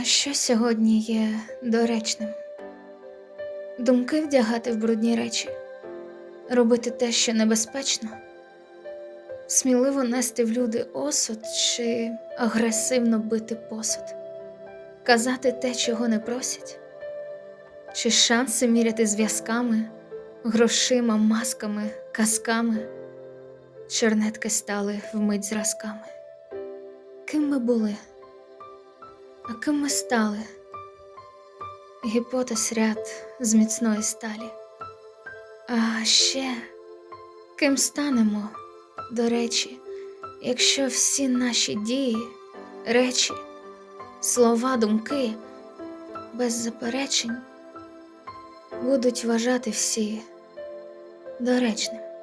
А що сьогодні є доречним? Думки вдягати в брудні речі, робити те, що небезпечно, сміливо нести в люди осуд чи агресивно бити посуд, казати те, чого не просять, чи шанси міряти зв'язками, грошима, масками, казками, чернетки стали вмить зразками. Ким ми були? А ким ми стали? Гіпотез ряд з міцної сталі. А ще ким станемо, до речі, якщо всі наші дії, речі, слова, думки без заперечень будуть вважати всі доречними.